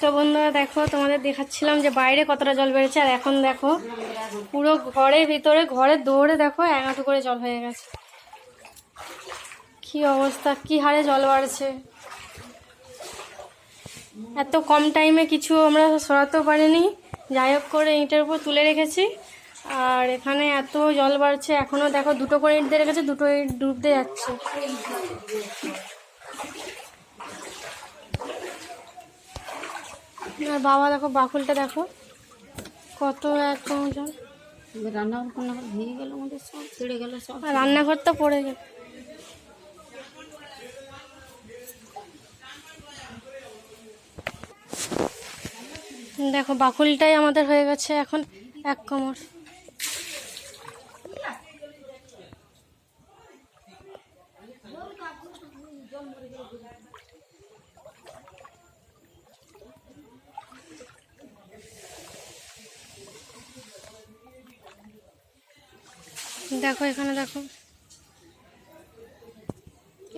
তো বন্ধুরা দেখো, তোমাদের দেখাচ্ছিলাম যে বাইরে কতটা জল বেড়েছে আর এখন দেখো, পুরো ঘরের ভিতরে, ঘরের দৌড়ে দেখো, এক হাঁটু করে জল হয়ে গেছে। কি অবস্থা, কি হারে জল বাড়ছে। এত কম টাইমে কিছু আমরা সরাতেও পারিনি। যাই হোক করে ইঁটের উপর তুলে রেখেছি। আর এখানে এত জল বাড়ছে, এখনও দেখো দুটো করে ইট দিয়ে রেখেছে, দুটো ইট ডুবতে যাচ্ছে। আর বাবা দেখো বাকুলটা দেখো। কত এক জল রান্নাঘর কোন ভেঙে গেল আমাদের সব ছিঁড়ে গেল সব। রান্নাঘর তো পড়ে গেল। দেখো বাকুলটাই আমাদের হয়ে গেছে এখন এক কোমর। দেখো এখানে দেখো।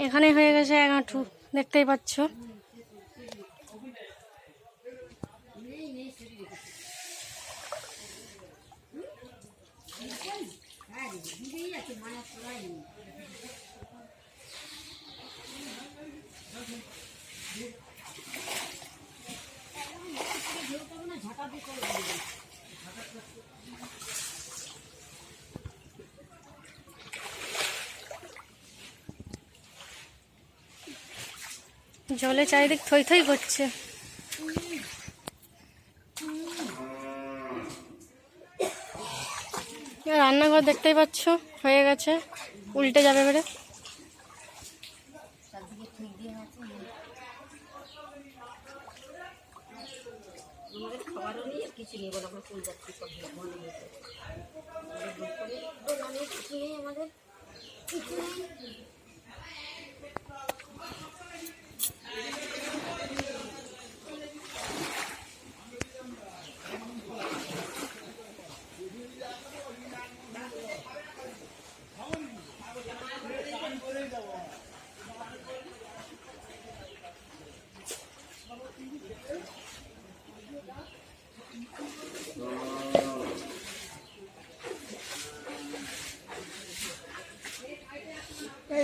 এখানে হয়ে গেছে এক হাঁটু দেখতেই পাচ্ছ। জলে চারিদিক থই থই করছে। রান্নাঘর দেখতেই পাচ্ছ হয়ে গেছে উল্টে যাবে বেড়ে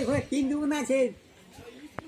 খাবারও নেই আর কিছু